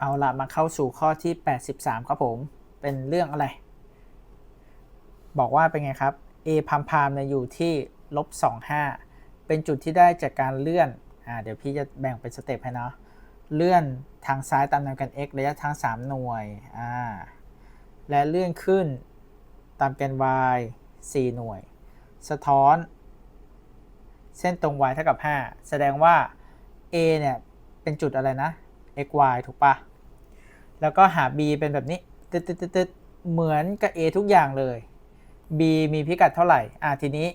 เอาละมาเข้าสู่ข้อที่ 83 ครับผม เป็นเรื่องอะไร บอกว่าเป็นไงครับ a พามพามเนี่ยอยู่ที่ลบ25 เป็นจุดที่ได้จากการเลื่อน อ่า เดี๋ยวพี่จะแบ่งเป็นสเต็ปให้เนาะ เลื่อนทางซ้ายตามแนวกัน x ระยะทาง 3 หน่วย อ่า และเลื่อนขึ้นตามแกน y 4 หน่วย สะท้อน เส้นตรง y เท่ากับ 5 แสดงว่า a เนี่ย เป็นจุดอะไรนะ x y ถูกปะ แล้วก็หา b เป็นแบบนี้ตึ๊ดตึ๊ดตึ๊ดตึ๊ดเหมือนกับ a ทุกอย่างเลย b มีพิกัดเท่าไหร่ อะทีนี้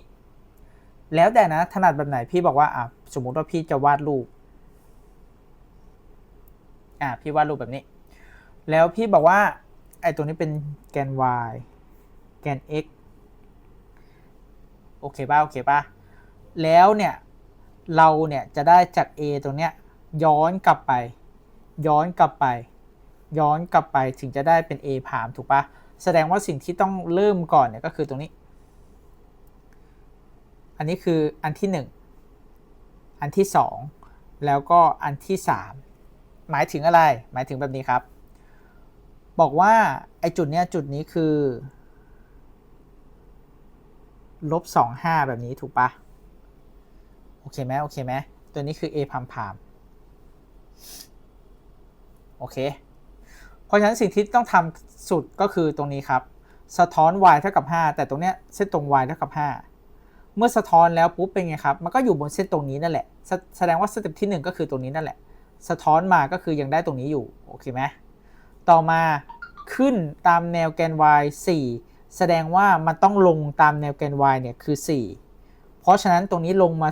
แล้วแต่นะถนัดแบบไหนพี่บอกว่าอะสมมุติว่าพี่จะวาดรูปอะพี่วาดรูปแบบนี้ แล้วพี่บอกว่าไอ้ตัวนี้เป็นแกน y แกน x โอเคป่ะโอเคป่ะแล้วเนี่ยเราเนี่ยจะได้จาก a ตรงเนี้ยย้อนกลับไป ย้อนกลับไป ย้อนกลับไปถึงจะได้เป็น a พามถูกปะแสดงว่าสิ่งที่ต้องเริ่มก่อนเนี่ยก็คือตรงนี้ อันนี้คืออันที่ 1 อันที่ 2 แล้วก็อันที่ 3 หมายถึงอะไร หมายถึงแบบนี้ครับ บอกว่าไอจุดเนี้ยจุดนี้คือลบ2 5แบบนี้ถูกปะโอเคไหมโอเคไหมตัวนี้คือ a พามพามโอเค เพราะฉะนั้นสิ่งที่ต้องทำสุดก็คือตรงนี้ครับ สะท้อน y เท่ากับ 5 แต่ตรงเนี้ยเส้นตรง y เท่ากับ 5 เมื่อสะท้อนแล้วปุ๊บเป็นไงครับ มันก็อยู่บนเส้นตรงนี้นั่นแหละแสแสดงว่าสเต็ปที่ 1 ก็คือตรงนี้นั่นแหละ สะท้อนมาก็คือยังได้ตรงนี้อยู่ โอเคไหมต่อมาขึ้นตามแนวแกน y 4 แสดงว่ามันต้องลงตามแนวแกน y เนี่ยคือ 4 เพราะฉะนั้นตรงนี้ลงมา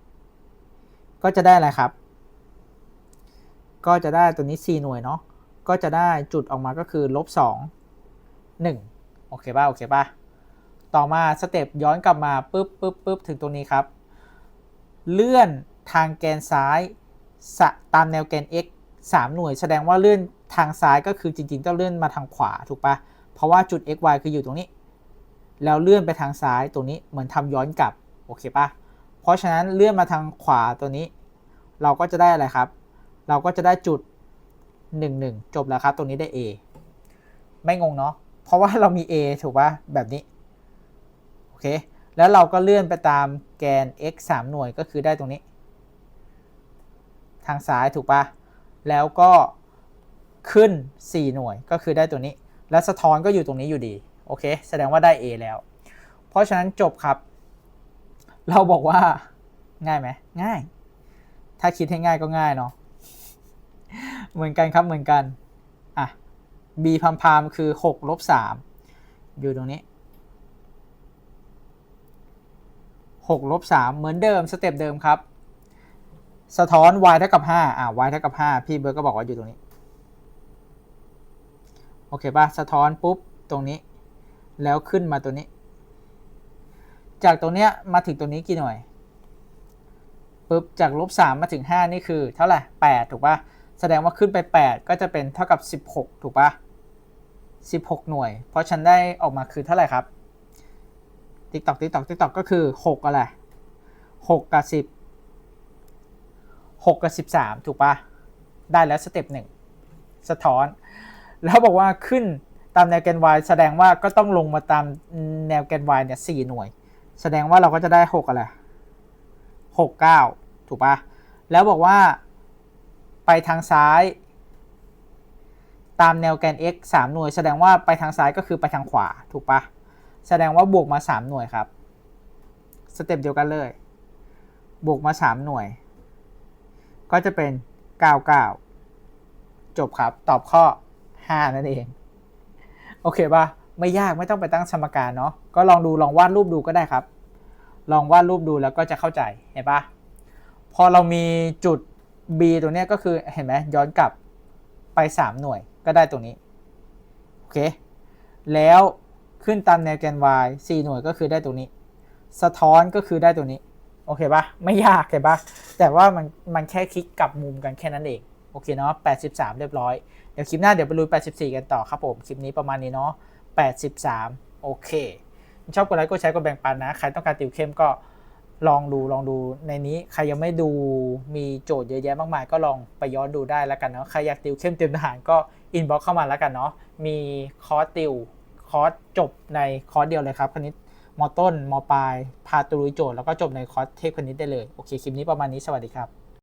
4 ก็จะได้อะไรครับ ก็จะได้ตัวนี้ 4 หน่วยเนาะ ก็จะได้จุดออกมาก็คือลบ2 1โอเคป่ะโอเคป่ะต่อมาสเต็ปย้อนกลับมาปุ๊บปุ๊บปุ๊บถึงตรงนี้ครับ เลื่อนทางแกนซ้ายตามแนวแกน x 3 หน่วย แสดงว่าเลื่อนทางซ้ายก็คือจริงๆต้องเลื่อนมาทางขวาถูกปะเพราะว่าจุด x y คืออยู่ตรงนี้ แล้วเลื่อนไปทางซ้ายตรงนี้เหมือนทำย้อนกลับโอเคปะเพราะฉะนั้นเลื่อนมาทางขวาตัวนี้ เราก็จะได้อะไรครับ เราก็จะได้จุด 1 1จบแล้วครับ ตรงนี้ได้ A ไม่งงเนาะเพราะว่าเรามี A ถูกปะแบบนี้ โอเค แล้วเราก็เลื่อนไปตามแกน x 3 หน่วยก็คือได้ตรงนี้ ทางซ้ายถูกปะแล้วก็ขึ้น 4 หน่วยก็คือได้ตัวนี้ และสะท้อนก็อยู่ตรงนี้อยู่ดี โอเค แสดงว่าได้ A แล้ว เพราะฉะนั้นจบครับ เราบอกว่าง่ายไหมง่าย ถ้าคิดให้ง่ายก็ง่ายเนาะ เหมือนกันครับเหมือนกัน อะ b พามพามคือ6ลบ3อยู่ตรงนี้6ลบ3เหมือนเดิมสเต็ปเดิมครับ สะท้อน y เท่ากับ 5 อะ y เท่ากับ 5 พี่เบิร์ก็บอกว่าอยู่ตรงนี้ โอเคป่ะ สะท้อนปุ๊บตรงนี้ แล้วขึ้นมาตัวนี้ จากตรงเนี้ยมาถึงตัวนี้กี่หน่วยปุ๊บจากลบ3มาถึง 5 นี่คือ เท่าไหร่8ถูกป่ะ แสดงว่าขึ้นไป 8 ก็จะเป็นเท่ากับ 16 ถูกปะ16 หน่วย เพราะฉันได้ออกมาคือเท่าไหร่ครับ ติ๊กตอกติ๊กตอกติ๊กตอกก็คือ 6 อะไร 6 กับ 10 6 กับ 13 ถูกปะได้แล้วสเต็ป1สะท้อน แล้วบอกว่าขึ้นตามแนวแกน y แสดงว่าก็ต้องลงมาตามแนวแกน y เนี่ย4หน่วย แสดงว่าเราก็จะได้ 6 อะไร 6 9 ถูกปะแล้วบอกว่า ไปทางซ้าย ตามแนวแกน x 3 หน่วย แสดงว่าไปทางซ้ายก็คือไปทางขวาถูกปะแสดงว่าบวกมา 3 หน่วยครับ สเต็ปเดียวกันเลย บวกมา 3 หน่วย ก็จะเป็น 99 จบครับ ตอบข้อ 5 นั่นเอง โอเคปะไม่ยากไม่ต้องไปตั้งสมการเนาะ ก็ลองดูลองวาดรูปดูก็ได้ครับ ลองวาดรูปดูแล้วก็จะเข้าใจ เห็นปะพอเรามีจุด b ตัวเนี้ยก็คือเห็นไหมย้อนกลับไป 3 หน่วยก็ได้ตรงนี้ โอเค แล้วขึ้นตามแนวแกน y 4 หน่วยก็คือได้ตรงนี้ สะท้อนก็คือได้ตัวนี้ โอเคปะไม่ยากเห็นปะแต่ว่ามันมันแค่คลิกกลับมุมกันแค่นั้นเอง โอเคเนาะ83 เรียบร้อย เดี๋ยวคลิปหน้าเดี๋ยวไปลุย 84 กันต่อครับผม คลิปนี้ประมาณนี้เนาะ83 โอเค ชอบกดไลค์กดแชร์กดแบ่งปันนะ ใครต้องการติวเข้มก็ ลองดูลองดูในนี้ใครยังไม่ดูมีโจทย์เยอะแยะมากมาย ก็ลองไปย้อนดูได้แล้วกันเนาะใครอยากติวเข้มเตรียมทหารก็อินบ็อกเข้ามาแล้วกันเนาะมีคอร์สติวคอร์สจบในคอร์สเดียวเลยครับคณิตมต้นมปลายพาตุลุยโจทย์แล้วก็จบในคอร์สเทพคณิตได้เลย โอเค คลิปนี้ประมาณนี้สวัสดีครับ